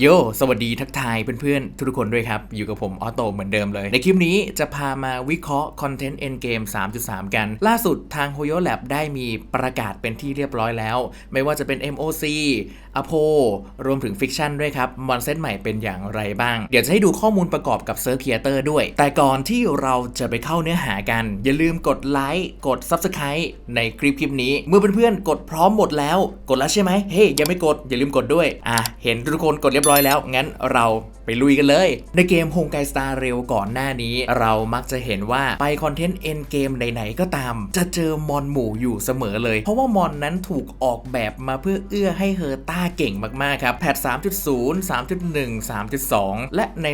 โย สวัสดีทักทายเพื่อนๆ ทุกคนด้วยครับ อยู่กับผมออโตเหมือนเดิมเลย ในคลิปนี้จะพามาวิเคราะห์คอนเทนต์ Endgame 3.3 กัน ล่าสุดทาง Hoyo Lab ได้มีประกาศเป็นที่เรียบร้อยแล้ว ไม่ว่าจะเป็น MOC a p o รวมถึงฟิกชันด้วยครับ มอนเซตใหม่เป็นอย่างไรบ้าง เดี๋ยวจะให้ดูข้อมูลประกอบกับ Surf Creator ด้วย แต่ก่อนที่เราจะไปเข้าเนื้อหากัน อย่าลืมกดไลค์กด Subscribe ในคลิปคลิปนี้ เมื่อเพื่อนๆกดพร้อมหมดแล้ว กดแล้วใช่ไหมเฮ้ยยังไม่กดอย่าลืมกดด้วยอะเห็นทุกคนกดเรียบร้อยแล้ว งั้นเราไปลุยกันเลย ในเกม h o งไกสตาร์เร็วก่อนหน้านี้ เรามักจะเห็นว่าไปคอนเทนต์เอ็นเกมไหนๆก็ตาม จะเจอมอนหมู่อยู่เสมอเลย เพราะว่ามอนนั้นถูกออกแบบมาเพื่อเอื้อให้เฮอร์ต้าเก่งมากๆครับแพท 3.0 3.1 3.2 และใน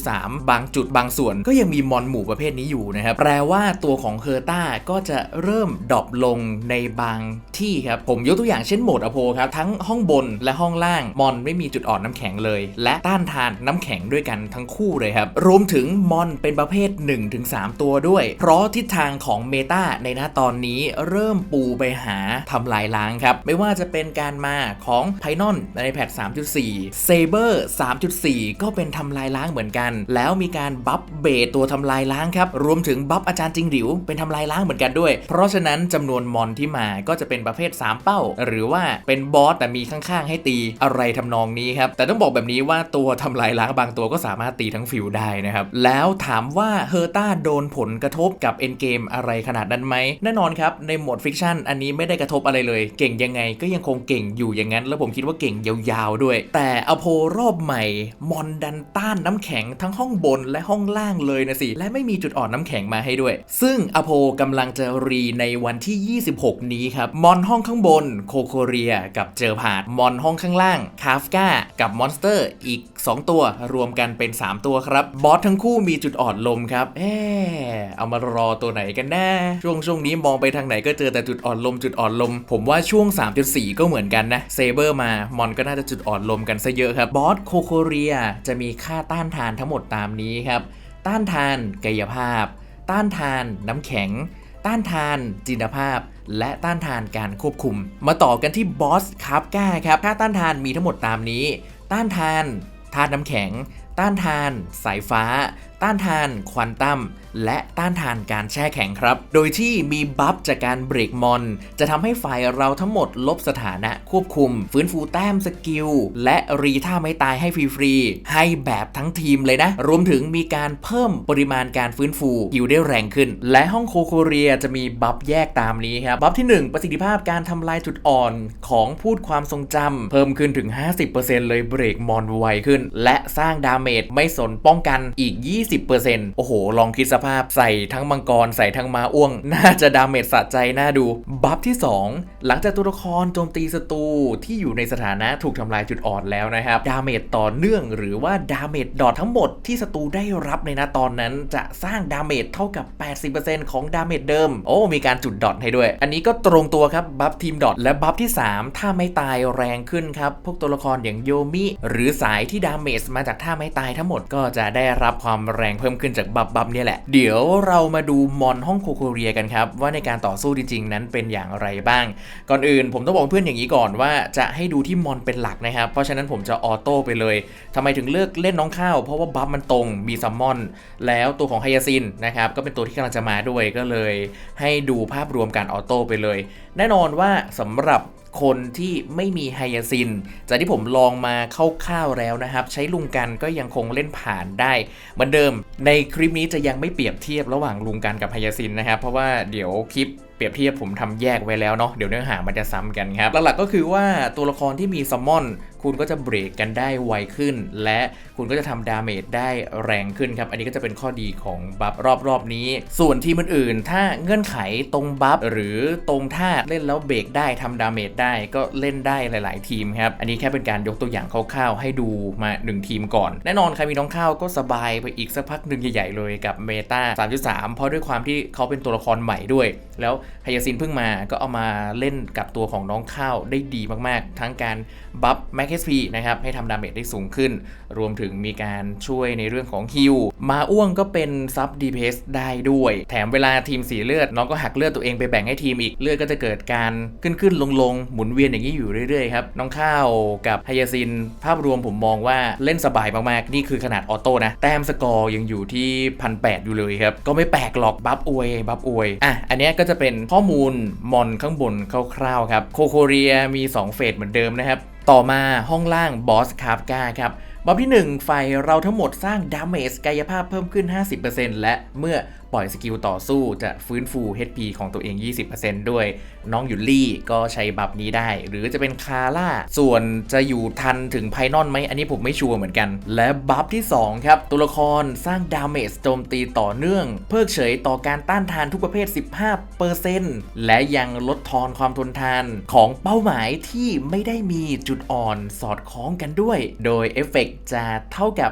3.3 บางจุดบางส่วนก็ยังมีมอนหมู่ประเภทนี้อยู่นะครับแปลว่าตัวของเฮอร์ต้าก็จะเริ่มดรอปลงในบางที่ครับผมยกตัวอย่างเช่นโหมดอโพครับทั้งห้องบนและห้องล่างมอนไม่มีจุดอ่อนน้ำแข็งเลย และต้านทานน้ำแข็งด้วยกันทั้งคู่เลยครับ รวมถึงมอนเป็นประเภท 1-3 ตัวด้วย เพราะทิศทางของเมตาในหน้าตอนนี้เริ่มปูไปหาทำลายล้างครับ ไม่ว่าจะเป็นการมาของไพนอนในแพท 3.4 เซเบอร์ 3.4 ก็เป็นทำลายล้างเหมือนกัน แล้วมีการบัฟเบตัวทำลายล้างครับรวมถึงบัฟอาจารย์จิงหลิวเป็นทำลายล้างเหมือนกันด้วย เพราะฉะนั้นจำนวนมอนที่มาก็จะเป็นประเภท 3 เป้า หรือว่าเป็นบอสแต่มีข้างๆให้ตีอะไรทำนองนี้ครับแต่ต้องบอกแบบนี้ว่าตัวทำลายล้างบางตัวก็สามารถตีทั้งฟิวได้นะครับ แล้วถามว่าเฮอร์ต้าโดนผลกระทบกับเอ็นเกมอะไรขนาดนั้นไหม แน่นอนครับ ในโหมดฟิกชันอันนี้ไม่ได้กระทบอะไรเลย เก่งยังไงก็ยังคงเก่งอยู่อย่างนั้น แล้วผมคิดว่าเก่งยาวๆด้วย แต่อโพรอบใหม่มอนดันต้านน้ำแข็งทั้งห้องบนและห้องล่างเลยนะสิ และไม่มีจุดอ่อนน้ำแข็งมาให้ด้วย ซึ่งอโพกำลังจะรีในวันที่ 26 นี้ครับมอนห้องข้างบนโคโคเรียกับเจอพาดมอนห้องข้างล่างคาฟกากับมอนสเตอร์อีก 2 ตัวรวมกันเป็น 3 ตัวครับ บอสทั้งคู่มีจุดอ่อนลมครับเอ๊เอามารอตัวไหนกันแน่ช่วงช่วงนี้มองไปทางไหนก็เจอแต่จุดอ่อนลมจุดอ่อนลม ผมว่าช่วง 3.4 ก็เหมือนกันนะเซเบอร์มามอนก็น่าจะจุดอ่อนลมกันซะเยอะครับบอสโคโคเรียจะมีค่าต้านทานทั้งหมดตามนี้ครับ ต้านทานกายภาพ ต้านทานน้ำแข็ง ต้านทานจินตภาพและต้านทานการควบคุม มาต่อกันที่บอสคาร์บก้าครับ ค่าต้านทานมีทั้งหมดตามนี้ ต้านทาน ธาตุน้ำแข็ง ต้านทาน สายฟ้าต้านทานควอนตัมและต้านทานการแช่แข็งครับ โดยที่มีบัฟจากการเบรกมอน จะทำให้ฝ่ายเราทั้งหมดลบสถานะควบคุม ฟื้นฟูแต้มสกิล และรีท่าไม่ตายให้ฟรีๆ ให้แบบทั้งทีมเลยนะ รวมถึงมีการเพิ่มปริมาณการฟื้นฟูกิลได้แรงขึ้น และห้องโคโคเรียจะมีบัฟแยกตามนี้ครับ บัฟที่ 1 ประสิทธิภาพการทำลายจุดอ่อนของพูดความทรงจำเพิ่มขึ้นถึง 50%เลยเบรกมอนไวขึ้น และสร้างดาเมจไม่สนป้องกันอีก 20โอ้โห ลองคิดสภาพใส่ทั้งมังกร ใส่ทั้งมาอ้วง น่าจะดาเมจสะใจน่าดู บัฟที่ 2 หลังจากตัวละครโจมตีศัตรูที่อยู่ในสถานะถูกทำลายจุดอ่อนแล้วนะครับ ดาเมจต่อเนื่องหรือว่าดาเมจดอททั้งหมดที่ศัตรูได้รับในนาตอนนั้น จะสร้างดาเมจเท่ากับ 80%ของดาเมจเดิม โอ้ มีการจุดดอทให้ด้วย อันนี้ก็ตรงตัวครับ บัฟทีมดอทและบัฟที่ 3 ถ้าไม่ตายแรงขึ้นครับ พวกตัวละครอย่างโยมิ หรือสายที่ดาเมจมาจากท่าไม่ตายทั้งหมดก็จะได้รับความแรงเพิ่มขึ้นจากบัฟบัฟเนี่ยแหละ เดี๋ยวเรามาดูมอนห้องโคโคเรียกันครับว่าในการต่อสู้จริงๆ นั้นเป็นอย่างไรบ้าง ก่อนอื่นผมต้องบอกเพื่อนอย่างนี้ก่อนว่าจะให้ดูที่มอนเป็นหลักนะครับ เพราะฉะนั้นผมจะออโต้ไปเลยทำไมถึงเลือกเล่นน้องข้าว เพราะว่าบัฟมันตรงมีซัมมอน แล้วตัวของไฮยาซินนะครับก็เป็นตัวที่กำลังจะมาด้วยก็เลย ให้ดูภาพรวมการออโต้ไปเลย แน่นอนว่าสำหรับคนที่ไม่มีไฮยาซิน จากที่ผมลองมาคร่าวๆแล้วนะครับ ใช้ลุงกันก็ยังคงเล่นผ่านได้เหมือนเดิม ในคลิปนี้จะยังไม่เปรียบเทียบระหว่างลุงกันกับไฮยาซินนะครับ เพราะว่าเดี๋ยวคลิป เปรียบเทียบผมทำแยกไว้แล้วเนาะเดี๋ยวเนื้อหามันจะซ้ำกันครับหลักๆก็คือว่าตัวละครที่มีซัมมอนคุณก็จะเบรกกันได้ไวขึ้น และคุณก็จะทำดาเมจได้แรงขึ้นครับ อันนี้ก็จะเป็นข้อดีของบัฟรอบๆนี้ ส่วนทีมอื่นๆ ถ้าเงื่อนไขตรงบัฟหรือตรงท่าเล่นแล้วเบรกได้ทำดาเมจได้ก็เล่นได้หลาย ๆ ทีมครับ อันนี้แค่เป็นการยกตัวอย่างคร่าวๆ ให้ดูมา 1 ทีมก่อน แน่นอนใครมีน้องข้าวก็สบายไปอีกสักพักหนึ่งใหญ่ ๆ เลยกับเมตา3.3 เพราะด้วยความที่เขาเป็นตัวละครใหม่ด้วย แล้วไฮยาซินเพิ่งมาก็เอามาเล่นกับตัวของน้องข้าวได้ดีมากๆ ทั้งการบัฟแม็กเอสพีนะครับให้ทำดาเมจได้สูงขึ้น รวมถึงมีการช่วยในเรื่องของฮิลมาอ้วงก็เป็นซับดีเพสได้ด้วย แถมเวลาทีมสีเลือด น้องก็หักเลือดตัวเองไปแบ่งให้ทีมอีกเลือดก็จะเกิดการขึ้นขึ้นลงลงๆหมุนเวียนอย่างนี้อยู่เรื่อยๆครับน้องข้าวกับไฮยาซินภาพรวมผมมองว่าเล่นสบายมากๆนี่คือขนาดออโต้นะแต้มสกอร์ยังอยู่ที่พันแอยู่เลยครับก็ไม่แปลกหรอกบัฟอวยบัฟอวยอะอันนี้ก็จะเป็นข้อมูลมอนข้างบนคร่าวๆครับโคโคเรียมี 2 เฟสเหมือนเดิมนะครับ ต่อมาห้องล่างบอสคาร์ฟกาครับบัฟที่ 1 ไฟเราทั้งหมดสร้างดาเมจกายภาพเพิ่มขึ้น 50%และเมื่อปล่อยสกิลต่อสู้จะฟื้นฟู HP ของตัวเอง 20%ด้วย น้องหยุลี่ก็ใช้บัฟนี้ได้ หรือจะเป็นคาร่า ส่วนจะอยู่ทันถึงไพนอนไหมอันนี้ผมไม่ชัวร์เหมือนกัน และบัฟที่ 2 ครับ ตัวละครสร้างดาเมจโจมตีต่อเนื่อง เพิกเฉยต่อการต้านทานทุกประเภท 15%และยังลดทอนความทนทานของเป้าหมายที่ไม่ได้มีจุดอ่อนสอดคล้องกันด้วย โดยเอฟเฟกต์จะเท่ากับ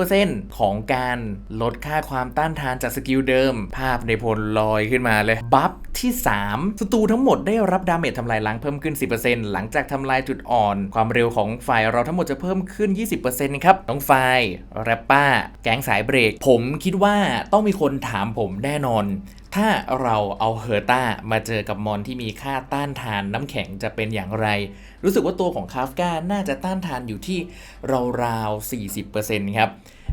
50%ของการลดค่าความต้านทานจากสกิลเดิม ภาพในพลลอยขึ้นมาเลย บัฟที่3ศัตรูทั้งหมดได้รับดาเมจทำลายล้างเพิ่มขึ้น 10%หลังจากทำลายจุดอ่อน ความเร็วของฝ่ายเราทั้งหมดจะเพิ่มขึ้น 20%ครับน้องไฟแรปป้า แก๊งสายเบรก ผมคิดว่าต้องมีคนถามผมแน่นอน ถ้าเราเอาเฮอร์ต้ามาเจอกับมอนที่มีค่าต้านทานน้ำแข็งจะเป็นอย่างไร รู้สึกว่าตัวของคาฟกาน่าจะต้านทานอยู่ที่ราวๆ40%ครับ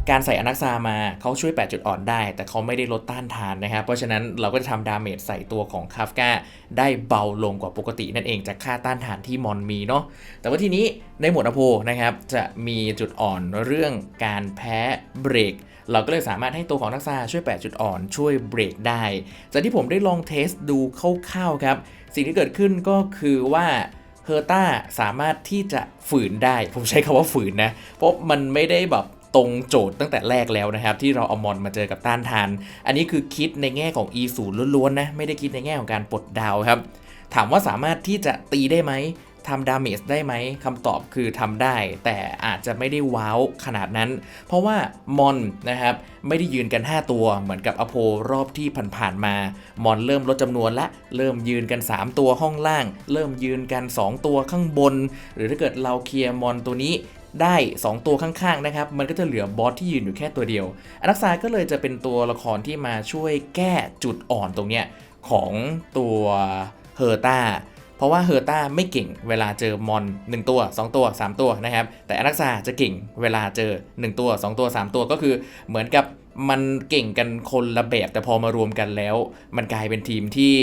การใส่อนักซามาเขาช่วย8จุดอ่อนได้ แต่เขาไม่ได้ลดต้านทานนะครับ เพราะฉะนั้นเราก็จะทำดาเมจใส่ตัวของคาฟกาได้เบาลงกว่าปกตินั่นเองจากค่าต้านทานที่มอนมีเนาะแต่ว่าทีนี้ในหมวดอโพนะครับจะมีจุดอ่อนเรื่องการแพ้เบรกเราก็เลยสามารถให้ตัวของนักซาช่วย8จุดอ่อนช่วยเบรกได้ จากที่ผมได้ลองเทสดูคร่าวๆครับสิ่งที่เกิดขึ้นก็คือว่าเฮอร์ต้าสามารถที่จะฝืนได้ ผมใช้คำว่าฝืนนะ เพราะมันไม่ได้แบบ ตรงโจทย์ตั้งแต่แรกแล้วนะครับ ที่เราเอามอนมาเจอกับต้านทาน อันนี้คือคิดในแง่ของ e 0ล้วนๆนะไม่ได้คิดในแง่ของการปลดดาวครับ ถามว่าสามารถที่จะตีได้ไหมทำดาเมจได้ไหมคำตอบคือทำได้ แต่อาจจะไม่ได้ว้าวขนาดนั้น เพราะว่ามอนนะครับไม่ได้ยืนกัน 5 ตัวเหมือนกับอโพรอบที่ผ่านๆมามอนเริ่มลดจำนวนละ เริ่มยืนกัน 3 ตัวห้องล่าง เริ่มยืนกัน 2 ตัวข้างบน หรือถ้าเกิดเราเคลียร์มอนตัวนี้ ได้ 2 ตัวข้างๆนะครับ มันก็จะเหลือบอสที่ยืนอยู่แค่ตัวเดียวอนักซาก็เลยจะเป็นตัวละครที่มาช่วยแก้จุดอ่อนตรงเนี้ยของตัวเฮอร์ตาเพราะว่าเฮอร์ตาไม่เก่งเวลาเจอมอน 1 ตัว 2 ตัว 3 ตัวนะครับ แต่อนักซาจะเก่งเวลาเจอ 1 ตัว 2 ตัว 3 ตัวก็คือเหมือนกับ มันเก่งกันคนละแบบแต่พอมารวมกันแล้ว มันกลายเป็นทีมที่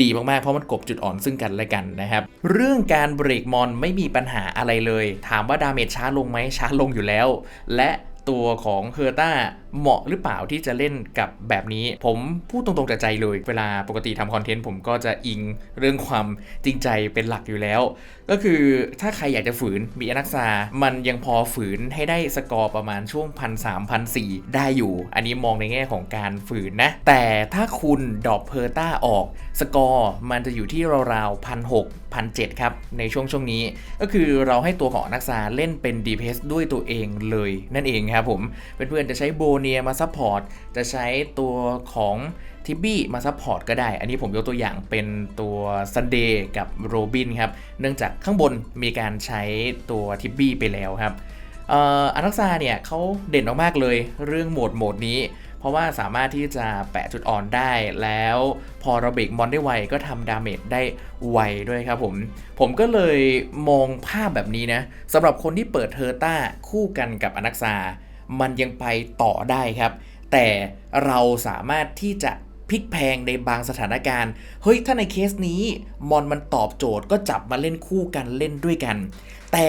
ดีมากๆ เพราะมันกบจุดอ่อนซึ่งกันและกันนะครับ เรื่องการเบรกมอนไม่มีปัญหาอะไรเลย ถามว่าดาเมจช้าลงไหมช้าลงอยู่แล้ว และตัวของเฮอร์ต้าเหมาะหรือเปล่าที่จะเล่นกับแบบนี้ ผมพูดตรงๆจากใจเลย เวลาปกติทำคอนเทนต์ผมก็จะอิงเรื่องความจริงใจเป็นหลักอยู่แล้ว ก็คือถ้าใครอยากจะฝืนมีอนักซามันยังพอฝืนให้ได้สกอร์ประมาณช่วงพันสามพันสี่ได้อยู่ อันนี้มองในแง่ของการฝืนนะ แต่ถ้าคุณดรอปเพอร์ต้าออก สกอร์มันจะอยู่ที่ราวๆพันหกพันเจ็ดครับ ในช่วงช่วงนี้ ก็คือเราให้ตัวของอนักซาเล่นเป็นดีเพสด้วยตัวเองเลยนั่นเองครับผมเพื่อนๆจะใช้โบเนียมาซัพพอร์ตจะใช้ตัวของทิบบี้มาซัพพอร์ตก็ได้ อันนี้ผมยกตัวอย่างเป็นตัวซันเดย์กับโรบินครับ เนื่องจากข้างบนมีการใช้ตัวทิบบี้ไปแล้วครับอ่ออนักซาเนี่ยเขาเด่นมากๆเลยเรื่องโหมดโหมดนี้ เพราะว่าสามารถที่จะแปะจุดอ่อนได้แล้วพอเราเบรกมอนได้ไวก็ทำดาเมจได้ไวด้วยครับผม ผมก็เลยมองภาพแบบนี้นะสำหรับคนที่เปิดเทอร์ต้าคู่กันกับอนักซา มันยังไปต่อได้ครับ แต่เราสามารถที่จะพลิกแพงในบางสถานการณ์ เฮ้ย ถ้าในเคสนี้มอนมันตอบโจทย์ก็จับมาเล่นคู่กันเล่นด้วยกัน แต่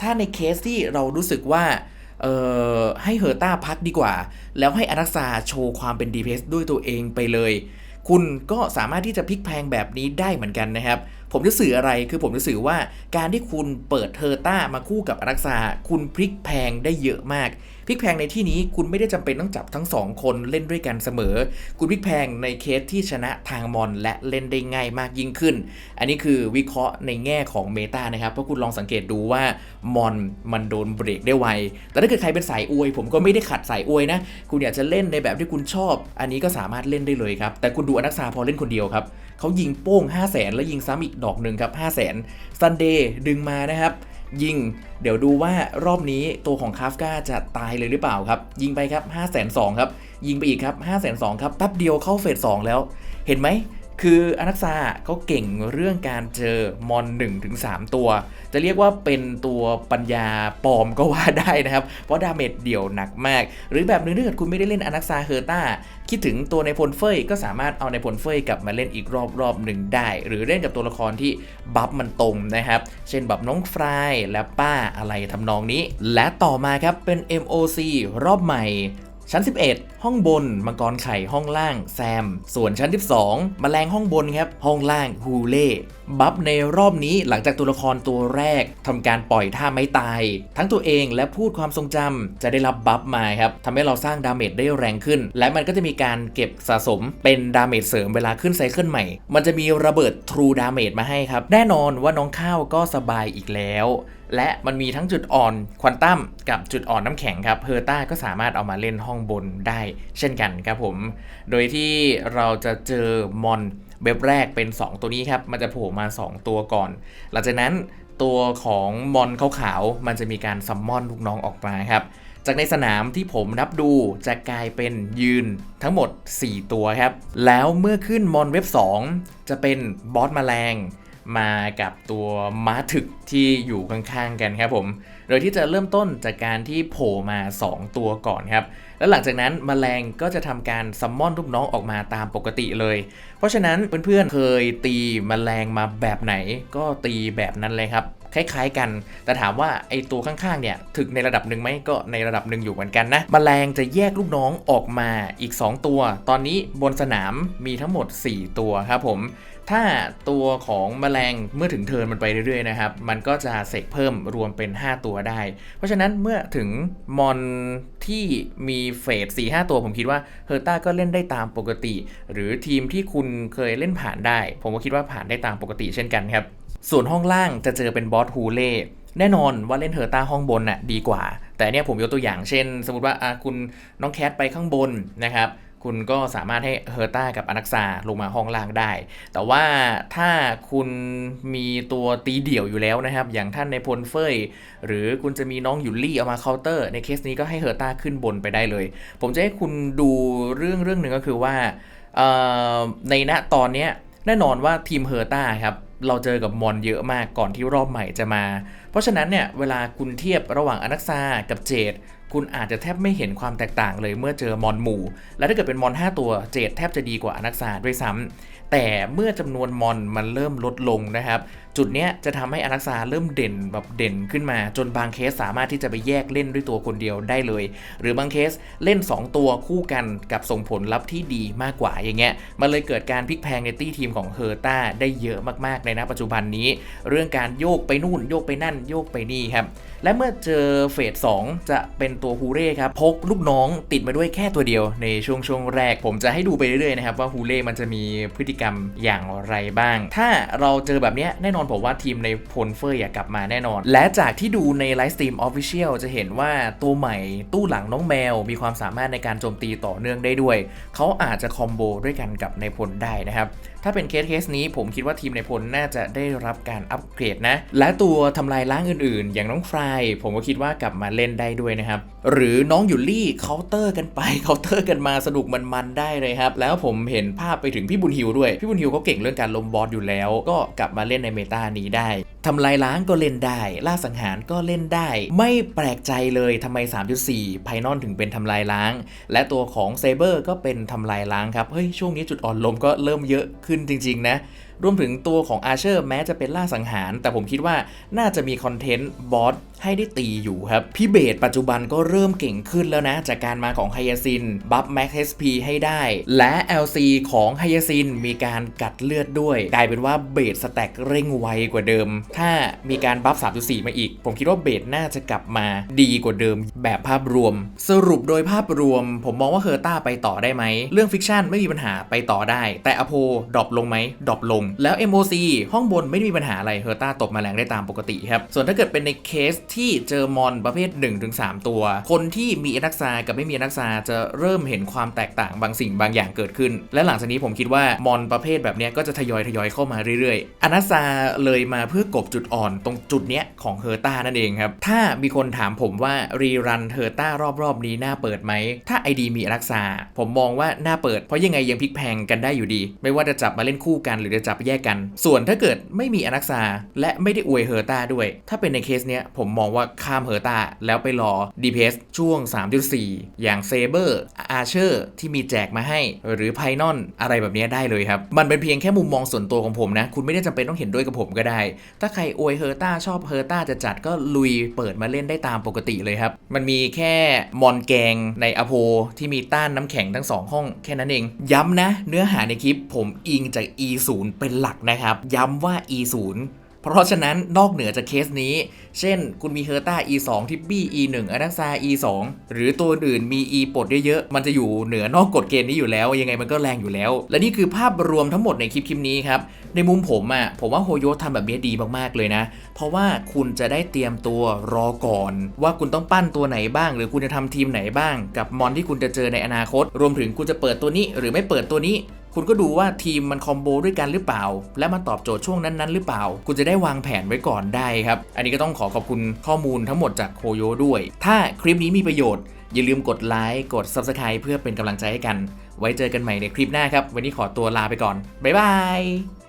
ถ้าในเคสที่เรารู้สึกว่าเอ่อให้เฮอร์ต้าพักดีกว่า แล้วให้อนักซาโชว์ความเป็นดีเพสด้วยตัวเองไปเลย คุณก็สามารถที่จะพลิกแพงแบบนี้ได้เหมือนกันนะครับ ผมจะสื่ออะไรคือผมจะสื่อว่าการที่คุณเปิดเทอร์ต้ามาคู่กับอนักซาคุณพลิกแพงได้เยอะมาก พลิกแพงในที่นี้คุณไม่ได้จำเป็นต้องจับทั้งสองคนเล่นด้วยกันเสมอ คุณพลิกแพงในเคสที่ชนะทางมอนและเล่นได้ง่ายมากยิ่งขึ้น อันนี้คือวิเคราะห์ในแง่ของเมตานะครับเพราะคุณลองสังเกตดูว่ามอนมันโดนเบรกได้ไว แต่ถ้าเกิดใครเป็นสายอวย ผมก็ไม่ได้ขัดสายอวยนะ คุณอยากจะเล่นในแบบที่คุณชอบ อันนี้ก็สามารถเล่นได้เลยครับ แต่คุณดูอนักซาพอเล่นคนเดียวครับ เขายิงโป้ง 5 0 0แสนแล้วยิงซ้ำอีกดอกหนึ่งครับ5 0 0แสนซันเดย์ดึงมานะครับยิง เดี๋ยวดูว่ารอบนี้ตัวของคาฟกาจะตายเลยหรือเปล่าครับ ยิงไปครับ5 0 0 0 0ครับ ยิงไปอีกครับ5 0 0 0 0ครับแป๊บเดียวเข้าเฟส2แล้ว เห็นไหม คืออนักซาเขาเก่งเรื่องการเจอมอน1ถึง3ตัว จะเรียกว่าเป็นตัวปัญญาปลอมก็ว่าได้นะครับ เพราะดาเมจเดี่ยวหนักมาก หรือแบบนึงถ้าเกิดคุณไม่ได้เล่นอนักซาเฮอร์ต้าคิดถึงตัวในพลเฟยก็สามารถเอาในพลเฟยกลับมาเล่นอีกรอบรอบหนึ่งได้ หรือเล่นกับตัวละครที่บัฟมันตรงนะครับ เช่นแบบน้องฟรายและป้าอะไรทำนองนี้ และต่อมาครับเป็น MOC รอบใหม่ ชั้น 11 ห้องบน มังกรไข่ห้องล่าง แซม ส่วนชั้น 12แมลงห้องบนครับ ห้องล่างฮูเล่บัฟในรอบนี้หลังจากตัวละครตัวแรกทำการปล่อยท่าไม่ตาย ทั้งตัวเองและพูดความทรงจำจะได้รับบัฟมาครับทำให้เราสร้างดาเมจได้แรงขึ้น และมันก็จะมีการเก็บสะสมเป็นดาเมจเสริมเวลาขึ้นไซเคิลใหม่ มันจะมีระเบิดทรูดาเมจมาให้ครับ แน่นอนว่าน้องข้าวก็สบายอีกแล้ว และมันมีทั้งจุดอ่อนควอนตัมกับจุดอ่อนน้ำแข็งครับเฮอร์ต้าก็สามารถเอามาเล่นห้องบนได้เช่นกันครับผม โดยที่เราจะเจอมอนเว็บแรกเป็น 2 ตัวนี้ครับ มันจะโผล่มา 2 ตัวก่อน หลังจากนั้นตัวของมอนขาวๆมันจะมีการซัมมอนลูกน้องออกมาครับ จากในสนามที่ผมนับดูจะกลายเป็นยืนทั้งหมด 4 ตัวครับ แล้วเมื่อขึ้นมอนเว็บ 2 จะเป็นบอสแมลง มากับตัวม้าถึกที่อยู่ข้างๆกันครับผม โดยที่จะเริ่มต้นจากการที่โผล่มา 2 ตัวก่อนครับ แล้วหลังจากนั้นมแมลงก็จะทำการซัมมอนลูกน้องออกมาตามปกติเลย เพราะฉะนั้นเพื่อนๆเคยตีมแมลงมาแบบไหน ก็ตีแบบนั้นเลยครับคล้ายๆกัน แต่ถามว่าไอตัวข้างๆเนี่ยถึกในระดับหนึ่งไหมก็ในระดับหนึ่งอยู่เหมือนกันนะมแมลงจะแยกลูกน้องออกมาอีก 2 ตัว ตอนนี้บนสนามมีทั้งหมด 4 ตัวครับผม ถ้าตัวของแมลงเมื่อถึงเทิร์นมันไปเรื่อยๆนะครับ มันก็จะเสกเพิ่มรวมเป็น 5 ตัวได้ เพราะฉะนั้นเมื่อถึงมอนที่มีเฟส4 5ตัวผมคิดว่าเฮอร์ต้าก็เล่นได้ตามปกติ หรือทีมที่คุณเคยเล่นผ่านได้ ผมก็คิดว่าผ่านได้ตามปกติเช่นกันครับ ส่วนห้องล่างจะเจอเป็นบอสฮูเล่แน่นอนว่าเล่นเฮอร์ต้าห้องบนน่ะดีกว่า แต่เนี่ยผมยกตัวอย่างเช่น สมมติว่าคุณน้องแคทไปข้างบนนะครับ คุณก็สามารถให้เฮอร์ต้ากับอนักซาลงมาห้องล่างได้ แต่ว่าถ้าคุณมีตัวตีเดี่ยวอยู่แล้วนะครับ อย่างท่านในพลเฟย หรือคุณจะมีน้องยุลี่เอามาเคาน์เตอร์ ในเคสนี้ก็ให้เฮอร์ต้าขึ้นบนไปได้เลย ผมจะให้คุณดูเรื่องเรื่องหนึ่งก็คือว่าในณตอนนี้แน่นอนว่าทีมเฮอร์ต้าครับเราเจอกับมอนเยอะมากก่อนที่รอบใหม่จะมา เพราะฉะนั้นเนี่ยเวลาคุณเทียบระหว่างอนักซากับเจด คุณอาจจะแทบไม่เห็นความแตกต่างเลยเมื่อเจอมอนหมู่ และถ้าเกิดเป็นมอน 5 ตัวเจดแทบจะดีกว่าอนักษาด้วยซ้ำแต่เมื่อจำนวนมอนมันเริ่มลดลงนะครับ จุดเนี้ยจะทำให้อนักซาเริ่มเด่นแบบเด่นขึ้นมา จนบางเคสสามารถที่จะไปแยกเล่นด้วยตัวคนเดียวได้เลย หรือบางเคสเล่น 2 ตัวคู่กันกับส่งผลลัพธ์ที่ดีมากกว่าอย่างเงี้ยมันเลยเกิดการพลิกแพงในตี้ทีมของเฮอร์ต้าได้เยอะมากๆในณปัจจุบันนี้ เรื่องการโยกไปนู่นโยกไปนั่นโยกไปนี่ครับและเมื่อเจอเฟส2จะเป็นตัวฮูเร่ครับพกลูกน้องติดมาด้วยแค่ตัวเดียวในช่วงช่วงแรก ผมจะให้ดูไปเรื่อยๆนะครับว่าฮูเร่มันจะมีพฤติกรรมอย่างไรบ้าง ถ้าเราเจอแบบเนี้ยแน่นอนผมว่าทีมในพลเฟยอยากกลับมาแน่นอน และจากที่ดูในไลฟ์สตรีมออฟฟิเชียลจะเห็นว่าตัวใหม่ตู้หลังน้องแมว มีความสามารถในการโจมตีต่อเนื่องได้ด้วย เขาอาจจะคอมโบด้วยกันกับในพลได้นะครับ ถ้าเป็นเคสเคสนี้ผมคิดว่าทีมในพลน่าจะได้รับการอัปเกรดนะ และตัวทำลายล้างอื่นๆ อย่างน้องฟรายผมก็คิดว่ากลับมาเล่นได้ด้วยนะครับ หรือน้องหยุลลี่เคาน์เตอร์กันไปเคาน์เตอร์กันมาสนุกมันๆได้เลยครับ แล้วผมเห็นภาพไปถึงพี่บุญฮิวด้วย พี่บุญฮิวเขาเก่งเรื่องการลมบอสอยู่แล้ว ก็กลับมาเล่นในเมตานี้ได้ทำลายล้างก็เล่นได้ ล่าสังหารก็เล่นได้ ไม่แปลกใจเลยทำไม 3.4 ไพนอนถึงเป็นทำลายล้าง และตัวของเซเบอร์ก็เป็นทำลายล้างครับ เฮ้ย ช่วงนี้จุดอ่อนลมก็เริ่มเยอะขึ้นจริง ๆ นะ รวมถึงตัวของอาเชอร์แม้จะเป็นล่าสังหาร แต่ผมคิดว่าน่าจะมีคอนเทนต์บอสให้ได้ตีอยู่ครับ พี่เบสปัจจุบันก็เริ่มเก่งขึ้นแล้วนะ จากการมาของไฮยาซิน บัฟแม็ก HP ให้ได้ และ LC ของไฮยาซินมีการกัดเลือดด้วย กลายเป็นว่าเบสสแต็กเร่งไวกว่าเดิม ถ้ามีการบัฟ 3.4 มาอีก ผมคิดว่าเบสน่าจะกลับมาดีกว่าเดิมแบบภาพรวม สรุปโดยภาพรวม ผมมองว่าเฮอร์ต้าไปต่อได้ไหม เรื่องฟิกชันไม่มีปัญหาไปต่อได้ แต่อโพดรอปลงไหมดรอปลงแล้ว MOC ห้องบนไม่ได้มีปัญหาอะไรเฮอร์ต้าตบมาแรงได้ตามปกติครับ ส่วนถ้าเกิดเป็นในเคสที่เจอมอนประเภท 1-3 ตัว คนที่มีอนักซากับไม่มีอนักซาจะเริ่มเห็นความแตกต่างบางสิ่งบางอย่างเกิดขึ้น และหลังจากนี้ผมคิดว่ามอนประเภทแบบนี้ก็จะทยอยทยอยเข้ามาเรื่อยๆอนักซาเลยมาเพื่อกบจุดอ่อนตรงจุดเนี้ยของเฮอร์ต้านั่นเองครับถ้ามีคนถามผมว่ารีรันเฮอร์ต้ารอบๆนี้น่าเปิดไหมถ้า ID มีอนักซาผมมองว่าน่าเปิดเพราะยังไงยังพลิกแพงกันได้อยู่ดี ไม่ว่าจะจับมาเล่นคู่กันหรือจะจับแยกกัน ส่วนถ้าเกิดไม่มีอนักซาและไม่ได้อวยเฮอร์ต้าด้วย ถ้าเป็นในเคสเนี้ยผมมองว่าข้ามเฮอร์ต้าแล้วไปรอ DPS ช่วง 3.4 อย่างเซเบอร์อาเชอร์ที่มีแจกมาให้ หรือไพนอนอะไรแบบนี้ได้เลยครับ มันเป็นเพียงแค่มุมมองส่วนตัวของผมนะ คุณไม่ได้จำเป็นต้องเห็นด้วยกับผมก็ได้ ถ้าใครอวยเฮอร์ต้าชอบเฮอร์ต้าจะจัดก็ลุยเปิดมาเล่นได้ตามปกติเลยครับ มันมีแค่มอนแกงในอโพที่มีต้านน้ำแข็งทั้งสองห้องแค่นั้นเอง ย้ำนะ เนื้อหาในคลิปผมอิงจาก E0 เป็นหลักนะครับ ย้ำว่า E0 เพราะฉะนั้นนอกเหนือจากเคสนี้ เช่น คุณมีเฮอร์ต้า E2 ทิปบี้ E1 อนักซา E2 หรือตัวอื่นมี E ปลดเยอะๆ มันจะอยู่เหนือนอกกฎเกณฑ์นี้อยู่แล้ว ยังไงมันก็แรงอยู่แล้ว และนี่คือภาพรวมทั้งหมดในคลิปคลิปนี้ครับ ในมุมผมอะ่ะ ผมว่าโฮโยทำแบบนี้ดีมากๆเลยนะ เพราะว่าคุณจะได้เตรียมตัวรอก่อน ว่าคุณต้องปั้นตัวไหนบ้าง หรือคุณจะทำทีมไหนบ้าง กับมอนที่คุณจะเจอในอนาคต รวมถึงคุณจะเปิดตัวนี้ หรือไม่เปิดตัวนี้ คุณก็ดูว่าทีมมันคอมโบด้วยกันหรือเปล่า และมาตอบโจทย์ช่วงนั้นๆหรือเปล่า คุณจะได้วางแผนไว้ก่อนได้ครับ อันนี้ก็ต้องขอขอบคุณข้อมูลทั้งหมดจากโคโยด้วย ถ้าคลิปนี้มีประโยชน์ อย่าลืมกดไลค์กด Subscribe เพื่อเป็นกำลังใจให้กัน ไว้เจอกันใหม่ในคลิปหน้าครับ วันนี้ขอตัวลาไปก่อนบ๊ายบาย